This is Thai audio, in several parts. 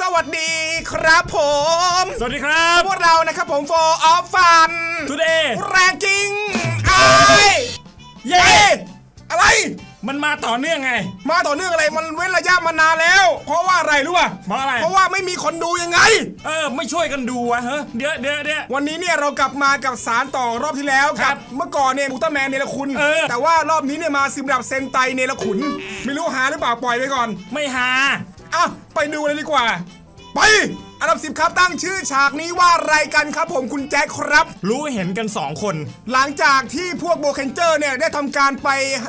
สวัสดีครับผม สวัสดีครับ พวกเรานะครับผมโฟออฟฟัน Today แรงจริงไอ้ยเย้เอ้ยอะไร มันมาต่อเนื่องไง มาต่อเนื่องอะไรมันเว้นระยะมานานแล้ว เพราะว่าอะไรรู้ป่ะเพราะอะไร เพราะว่าไม่มีคนดูยังไง เออ ไม่ช่วยกันดูวะเฮ้ยเดี๋ยวเดี๋ยวเดี๋ยววันนี้เนี่ยเรากลับมากับสารต่อรอบที่แล้วครักับเมื่อก่อนเนี่ยอุลตร้าแมนเนรคุณ เออ แต่ว่ารอบนี้เนี่ยมาซิมดับเซนไตเนรขุนไม่รู้หาหรือเปล่าปล่อยไปก่อน ไม่หา อะไปดูเลยดีกว่า ไป อันดับสิบครับตั้งชื่อฉากนี้ว่าอะไรกันครับผมคุณแจ็คครับ รู้เห็นกันสองคน หลังจากที่พวกโบเคนเจอร์เนี่ยได้ทำการไป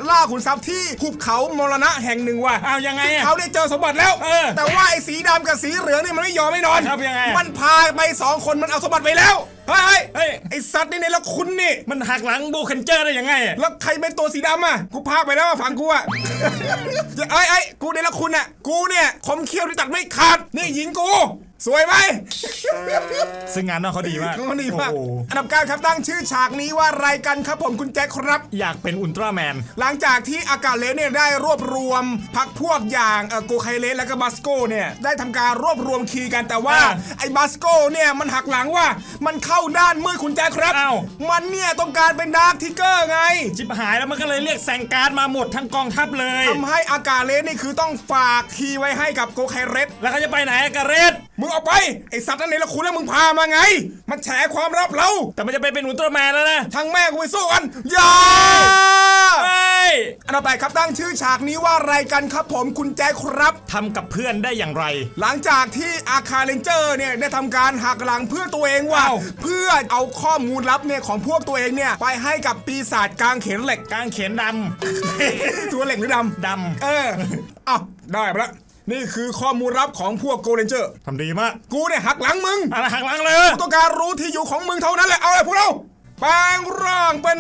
ล่าขุนทรัพย์ที่หุบเขามรณะแห่งหนึ่งว่ะอ้าวยังไงอะซึ่เขาได้เจอสมบัติแล้ว เออแต่ว่าไอ้สีดำกับสีเหลืองนี่มันไม่ยอมไม่นอน ครับยังไงอะ มันพาไปสองคนมันเอาสมบัติไปแล้ว เฮ้ยเฮ้ยไอ้สัตว์นี่ในละคุณนี่ มันหักหลังโบเคนเจอร์ได้ยังไงอะแล้วใครเป็นตัวสีดำอะ กูพากไปแล้วอะฝั่งกูอะ ไอ้ไอ้ยกูในละคุณอะ กูเนี่ยคมเขี้ยวที่ตัดไม่ขาด นี่หญิงกู สวยไหม ซึ่งงานนอกเขาดีมากเขาดีมากโอ้โหอันดับเก้าครับตั้งชื่อฉากนี้ว่าอะไรกันครับผมคุณแจ็คครับ อยากเป็นอุลตร้าแมน หลังจากที่อากาศเลสเนี่ยได้รวบรวมพักพวกอย่างเอ่อโกไคเลสและก็บัสโกเนี่ยได้ทำการรวบรวมคีย์กันแต่ว่าอ่า ไอ้บัสโกเนี่ยมันหักหลังว่ามันเข้าด้านมืดคุณแจ็คครับ อ้าว มันเนี่ยต้องการเป็นดาร์คทิกเกอร์ไงจิบหายแล้วมันก็เลยเรียกแซงการ์ดมาหมดทั้งกองทัพเลย ทำให้อากาศเลสนี่คือต้องฝากคีย์ไว้ให้กับโกไคเรสแล้วเขาจะไปไหนอะกาเรต มึงเอาไปไอสัตว์นั่นนี่ละคุณแล้วมึงพามาไง มันแฉความลับเรา แต่มันจะไปเป็นอุลตร้าแมนแล้วนะทางแม่กูไปสู้กันอย่าเฮ้ยอันดับแปดครับตั้งชื่อฉากนี้ว่าอะไรกันครับผมคุณแจ๊คครับ ทำกับเพื่อนได้อย่างไร หลังจากที่อาคาเลนเจอร์เนี่ยได้ทำการหักหลังเพื่อตัวเองว่า อ้าว เพื่อเอาข้อมูลลับเนี่ยของพวกตัวเองเนี่ยไปให้กับปีศาจกลางเขนเหล็กกางเขนดตัวเหล็กหรือดำ ดำ เออ อ้าว ได้ไปละ นี่คือข้อมูลลับของพวกโกเลนเจอร์ำทำดีมากกูเนี่ยหักหลังมึง อะไรหักหลังเลยกูต้องการรู้ที่อยู่ของมึงเท่านั้นแหละ เอาเลยพวกเราแปลงร่างเป็น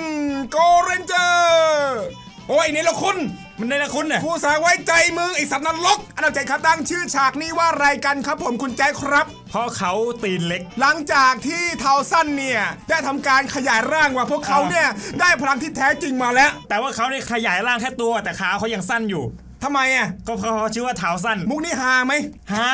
โกเรนเจอร์โอ้ยนี่ละคุณ มันได้ละคุณเนี่ยผู้สาไว้ใจมึงไอสัตว์นรก อันดับเจ็ดครับตั้งชื่อฉากนี้ว่าอะไรกันครับผมคุณแจ๊คครับ เพราะเขาตีนเล็ก หลังจากที่เทาสั้นเนี่ย ได้ทำการขยายร่างว่าพวกเขาเนี่ย ได้พลังที่แท้จริงมาแล้ว แต่ว่าเขาได้ขยายร่างแค่ตัวแต่ขาเขายังสั้นอยู่ ทำไมอะก็เพราะเขาชื่อว่าเท้าสั้นมุกนี้ฮาไหมฮา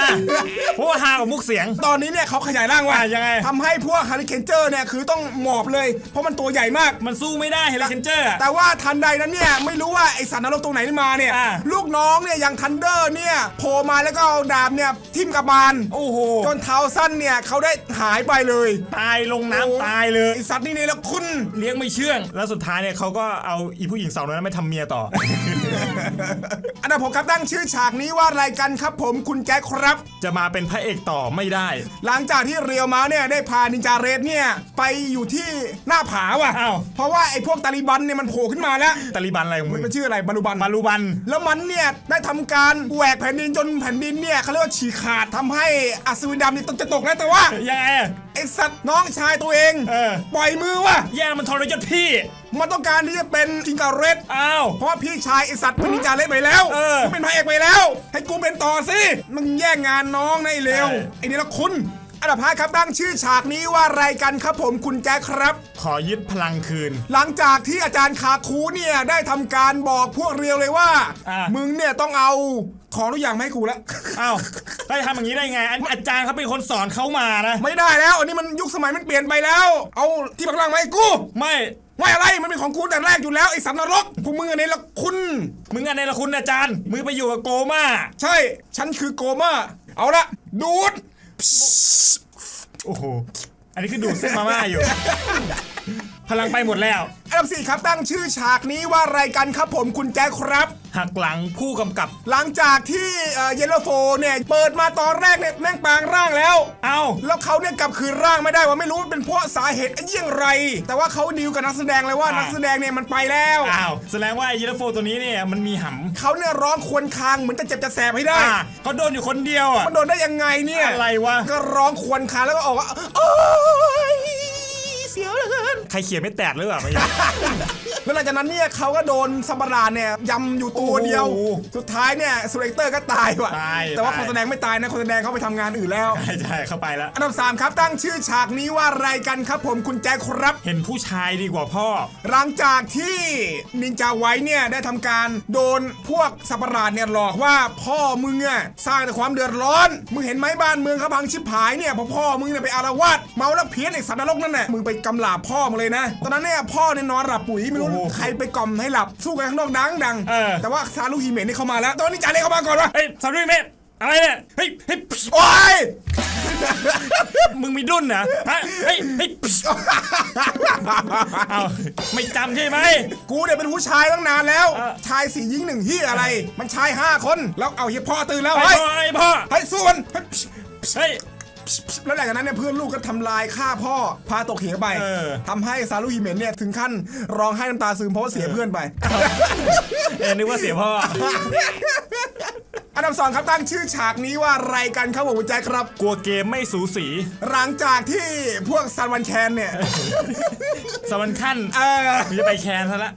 เพราะว่าฮากับมุกเสียง ตอนนี้เนี่ยเขาขยายร่างว่าอะยังไง ทำให้พวกฮาริเคนเจอร์เนี่ยคือต้องหมอบเลย เพราะมันตัวใหญ่มาก มันสู้ไม่ได้เฮลิเคนเจอร์ แต่ว่าทันใดนั้นเนี่ย ไม่รู้ว่าไอสัตว์นรกตรงไหนมาเนี่ย อ่าลูกน้องเนี่ยอย่างทันเดอร์เนี่ยโผล่มาแล้วก็เอาดาบเนี่ยทิ่มกระบาลโอ้โหจนเท้าสั้นเนี่ยเขาได้หายไปเลยตายลงน้ำตายเลย ไอสัตว์นี่เนี่ยละคุณ เลี้ยงไม่เชื่อง แล้วสุดท้ายเนี่ยเขาก็เอาอีผู้หญิงสาวนั้นไปทำเมียต่ออันดับผมครับตั้งชื่อฉากนี้ว่าอะไรกันครับผมคุณแจ็คครับ จะมาเป็นพระเอกต่อไม่ได้ หลังจากที่เรียวมาเนี่ยได้พานินจาเรสเนี่ยไปอยู่ที่หน้าผาว่ะอ้าวเพราะว่าไอพวกตาลิบันเนี่ยมันโผล่ขึ้นมาแล้วตาลิบันอะไรของมึงมันชื่ออะไรบาลูบันมารูบัน แล้วมันเนี่ยได้ทำการแหวกแผ่นดินจนแผ่นดินเนี่ยเขาเรียกว่าฉีกขาดทำให้อัศวินดำนี่ต้องจะตกแล้วแต่ว่า ยังไงอะ ไอสัตว์น้องชายตัวเองเออ ปล่อยมือว่ะแย่มันทรยศพี่ มันต้องการที่จะเป็นกิงการเรสอ้าว เพราะว่าพี่ชายไอสัตว์เป็นนินจาเรสไปแล้วเออกูเป็นพระเอกไปแล้ว ให้กูเป็นต่อสิมึงแย่งงานน้องในะไอ้เลวใช่ ไอ้นี่ละคุณ อันดับห้าครับตั้งชื่อฉากนี้ว่าอะไรกันครับผมคุณแจ๊คครับ ขอยึดพลังคืน หลังจากที่อาจารย์คาคูเนี่ยได้ทำการบอกพวกเรียวเลยว่า อะมึงเนี่ยต้องเอา ของทุกอย่างมาให้กูแล้ว อ้าวได้ทำอย่างนี้ได้ไงอันอาจารย์เขาเป็นคนสอนเขามานะ ไม่ได้แล้ว อันนี้มันยุคสมัยมันเปลี่ยนไปแล้ว เอาที่บักล่างมาให้กูไม่ ไม่อะไรมันเป็นของกูแต่แรกอยู่แล้วไอ้สัตว์นรกพวกมึงอันนี้ละคุณ มึงอันไหนละคุณอาจารย์ มึงไปอยู่กับโกมาใช่ ฉันคือโกมาเอาละดูด โอ้โห อันนี้คือดูดเส้นมาม่าอยู่ พลังไปหมดแล้ว อันดับสี่ครับตั้งชื่อฉากนี้ว่าอะไรกันครับผมคุณแจ๊คครับ หักหลังผู้กำกับ หลังจากที่เยลโลโฟเนี่ยเปิดมาตอนแรกเนี่ยแม่งแปลงร่างแล้ว เอ้าแล้วเขาเนี่ยกลับคืนร่างไม่ได้ว่าไม่รู้ว่าเป็นเพราะสาเหตุเยี่ยงไร แต่ว่าเขาดีลกับนักแสดงเลยว่าอ่านันักแสดงเนี่ยมันไปแล้วอ้าวแสดงว่าไอ้ยีราฟโฟตัวนี้เนี่ยมันมีหเขาเนี่ยร้องครวรครางเหมือนจะเจ็บจะแสบให้ำได้อ่าเขาโดนอยู่คนเดียวอะมันโดนได้ยังไงเนี่ยอะไรวะก็ร้องครวรครางแล้วก็ออกว่าโอ้ย เสียวเหลือเกินใครเขียนไม่แตกหรือเปล่าไม่ใช่ แล้วหลังจากนั้นเนี่ยเขาก็โดนสัมปราชเนี่ยยำอยู่ตัวเดียว โอ้โหสุดท้ายเนี่ยสุเลกเตอร์ก็ตายว่ะ ตายแต่ว่าตาย คนแสดงไม่ตายนะคนแสดงเขาไปทำงานอื่นแล้ว ใช่ใช่เข้าไปแล้ว อันดับ3ครับตั้งชื่อฉากนี้ว่าอะไรกันครับผมคุณแจ็คครับ เห็นผู้ชายดีกว่าพ่อ หลังจากที่นินจาไว้เนี่ยได้ทำการโดนพวกสัตว์ประหลาดเนี่ยหลอกว่าพ่อมึงอะสร้างแต่ความเดือดร้อน มึงเห็นไหมบ้านเมืองเขาพังชิบหายเนี่ยเพราะพ่อมึงเนี่ยไปอารวาสเมาแล้วเพี้ยนไอ้สัตว์นรกนั่นแหละมึงไปกำลาบพ่อมึงเลยนะ ตอนนั้นเนี่ยพ่อเนี่ยนอนหลับปุ๋ยไม่รู้โอ้โหใครไปกล่อมให้หลับสู้กันข้างนอกดังดังๆเออแต่ว่าซาลูฮิเมะนี่เข้ามาแล้วตอนนี้จ่าเล่เข้ามาก่อนวะเฮ้ยสามีเมธอะไรเนี่ยเฮ้ยเฮ้ยโอ้ยมึงมีดุนนะฮะเฮ้ยเฮ้ยเอาไม่จำใช่ไหม กูเนี่ยเป็นผู้ชายตั้งนานแล้วเออชายสี่ยิงหนึ่งที่อะไร มันชายห้าคน แล้วเอาเฮียพ่อตื่นแล้วไอ้เฮ้ยพ่อไอ้พ่อเฮ้ยสู้มันเฮ้ยเฮ้ย แล้วหลังจากนั้นเนี่ยเพื่อนลูกก็ทำลายฆ่าพ่อพาตกเหวไปเออ ทำให้ซารุฮิเมนเนี่ยถึงขั้นร้องไห้น้ำตาซึมเพราะว่าเสียเพื่อนไป เออนึกว่าเสียพ่อ อันดับสองครับตั้งชื่อฉากนี้ว่าอะไรกันครับผมคุณแจ็คครับ กลัวเกมไม่สูสีหลังจากที่พวกซันวันแคนเนี่ยสวรรค์ขั้นเออ กูจะไปแคนซะละ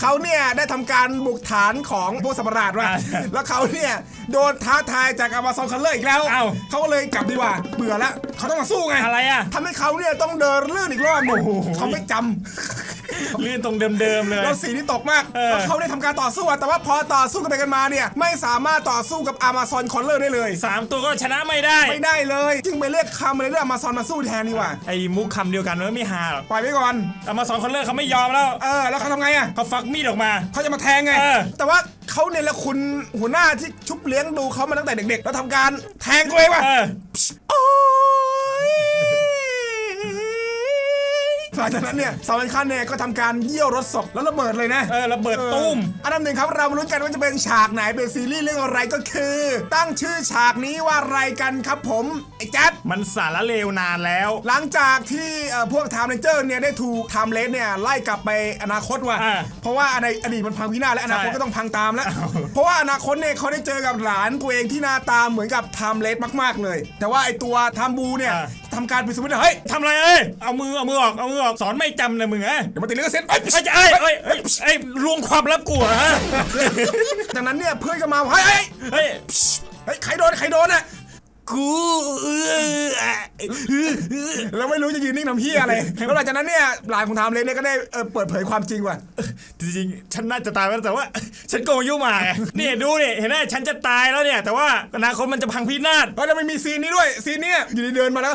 เขาเนี่ยได้ทำการบุกฐานของพวกสัมปราชว่ะอ่าแล้วเขาเนี่ยโดนท้าทายจากอ m มาซอนคัลเลอร์อีกแล้วเอ้าเขาก็เลยกลับดีกว่าเบื่อแล้วเขาต้องมาสู้ไงอะไรอะทำให้เขาเนี่ยต้องเดินลื่นอีกรอบหนึ่งโอ้โหเขาไม่จ ลื่นตรงเดิมๆเลยำแล้วสีนี่ตกมากเออแล้วเขาได้ทำการต่อสู้อะแต่ว่าพอต่อสู้กันไปกันมาเนี่ย ไม่สามารถต่อสู้กับอ m มาซอนคอลเลอร์ได้เลย สามตัวก็ชนะไม่ได้ ไม่ได้เลย จึงไปเรียกคำเลยเรื่องอ m มาซอนมาสู้แทนดีกว่า ไอ้มุกคำเดียวกันมันไม่ฮาหรอกปล่อยไว้ก่อน เอามาสอนคนเลิกเขาไม่ยอมแล้ว เออ แล้วเขาทำไงอะ เขาฟักมีดออกมา เขาจะมาแทงไง เออ แต่ว่าเขาเนี่ยละคุณหัวหน้าที่ชุบเลี้ยงดูเขามาตั้งแต่เด็กๆ แล้วทำการแทงตัวเองว่ะเออ โอ้ย หลังจากนั้นเนี่ยสาวคันเนี่ยก็ทำการเยี่ยวรถศพแล้วระเบิดเลยนะเออระเบิดตุ้มอันดับหนึ่งครับเรามาลุ้นกันว่าจะเป็นฉากไหนเป็นซีรีส์เรื่องอะไรก็คือ ตั้งชื่อฉากนี้ว่าอะไรกันครับผมไอ้แจ๊ดมันสารเลวนานแล้ว หลังจากที่เอ่อพวกไทม์เรนเจอร์เนี่ยได้ถูกไทม์เลสเนี่ยไล่กลับไปอนาคตว่ะอ่าเพราะว่าในอดีตมันพังพินาศและอนาคตใช่ก็ต้องพังตามแล้วอ้าวเพราะว่าอนาคตเนี่ยเขาได้เจอกับหลานตัวเองที่หน้าตาเหมือนกับไทม์เลสมาก ๆเลย แต่ว่าไอตัวไทม์บูเนี่ย ทำการปิดสวิตช์เฮ้ยทำอะไรเอ้ยเอามือเอามือออกเอามือออกสอนไม่จำเลยมึงเอ้ยเดี๋ยวมาติดเรื่องเซ็ตเอ้ยไอ้จะเอ้ยเอ้ยเอ้ยเอ้ยลวงความลับกูเหรอฮะจากนั้นเนี่ยเพื่อนก็มาเฮ้ยเฮ้ยเฮ้ยเฮ้ยใครโดนใครโดนอะกูเออ แล้วไม่รู้จะยืนนิ่งทำเพี้ยอะไร แล้วหลังจากนั้นเนี่ยหลานของไทม์เลสเนี่ยก็ได้เอ่อเปิดเผยความจริงว่ะ จริงๆฉันน่าจะตายไปแล้วแต่ว่า ฉันโกงอายุมาไงนี่ดูนี่เห็นไหมฉันจะตายแล้วเนี่ย แต่ว่าอนาคตมันจะพังพินาศเพราะแล้วมันมีซีนนี้ด้วย ซีนเนี้ยอยู่ดีเดินมาแล้ว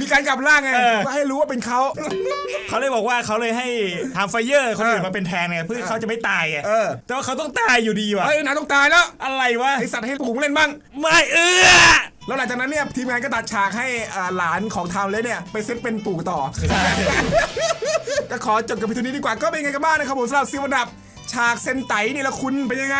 มีการกลับร่างไงเออเพื่อให้รู้ว่าเป็นเขาเขาเลยบอกว่าเขาเลยให้ทำไฟเยอร์คนอื่นมาเป็นแทนไงเพื่อเขาจะไม่ตายไงเออแต่ว่าเขาต้องตายอยู่ดีว่ะเฮ้ยนายต้องตายแล้ว อะไรวะไอสัตว์ให้ปุ๋งเล่นบ้างไม่เออ แล้วหลังจากนั้นเนี่ยทีมงานก็ตัดฉากให้อ่าหลานของไทม์เลสเนี่ยไปเซตเป็นปู่ต่อ ก็ขอจบกับพิธีนี้ดีกว่าก็เป็นยังไงกันบ้างนะครับผมสำหรับซีวันดับ ฉากเซนไตนี่ละคุณเป็นยังไง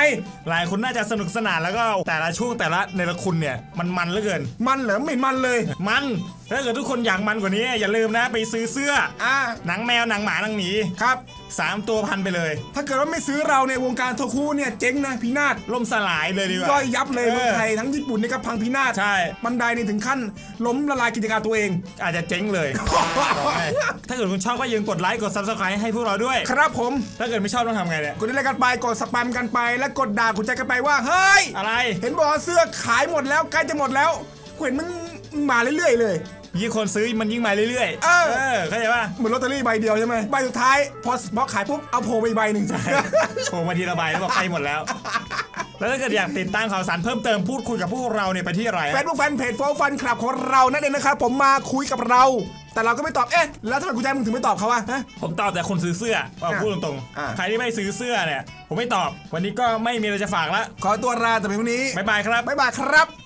หลายคนน่าจะสนุกสนานแล้วก็แต่ละช่วงแต่ละในละคุณเนี่ยมันมันเหลือเกิน มันเหรอไม่มันเลย มัน ถ้าเกิดทุกคนอยากมันกว่านี้ อย่าลืมนะไปซื้อเสื้อ อ่าหนังแมวหนังหมาหนังหมีครับ สามตัวพันไปเลย ถ้าเกิดว่าไม่ซื้อเราในยวงการโทคุเนี่ยเจ๊งนะพินาศล่มสลายเลยดีกว่าย่อยยับเลยเออเมืองไทยทั้งญี่ปุ่นนี่ก็พังพินาศใช่บันไดนี่ถึงขั้นล้มละลายกิจการตัวเอง อาจจะเจ๊งเลย ถ้าเกิดคุณชอบก็อย่าลืมกดไลค์กด subscribe ให้พวกเราด้วย ครับผม ถ้าเกิดไม่ชอบต้องทำไงเนี่ยกดไลค์กันไปกดสแปมกันไป และกดด่าคุณใจกันไปว่าเฮ้ยอะไร เห็นบอกว่าเสื้อขายหมดแล้วใกล้จะหมดแล้วกูเห็นมึงมาเรื่อยๆเลย ยิ่งคนซื้อมันยิ่งมาเรื่อยๆเออเข้าใจป่ะเหมือนลอตเตอรี่ใบเดียวใช่ไหมใบสุดท้าย พอพอขายปุ๊บเอาโผล่ไปอีกใบหนึ่ง โผล่มาทีละใบแล้วบอกไปหมดแล้ว แล้วถ้าเกิดอยากติดตามข่าวสารเพิ่มเติมพูดคุยกับพวกเราเนี่ยไปที่อะไรแฟนผู้แฟนเพจโฟฟันคลับของเรานั่นเองนะครับผมมาคุยกับเรา แต่เราก็ไม่ตอบเอ๊ะแล้วทำไมคุณแจ๊คมึงถึงไม่ตอบเขาวะฮะ ผมตอบแต่คนซื้อเสื้อเอาอะพูดตรงอะ ๆ ใครที่ไม่ซื้อเสื้อเนี่ย ผมไม่ตอบ วันนี้ก็ไม่มีอะไรจะฝากละ ขอตัวลาแต่เพียงเท่านี้บ๊ายบายครับ บ๊ายบายครับ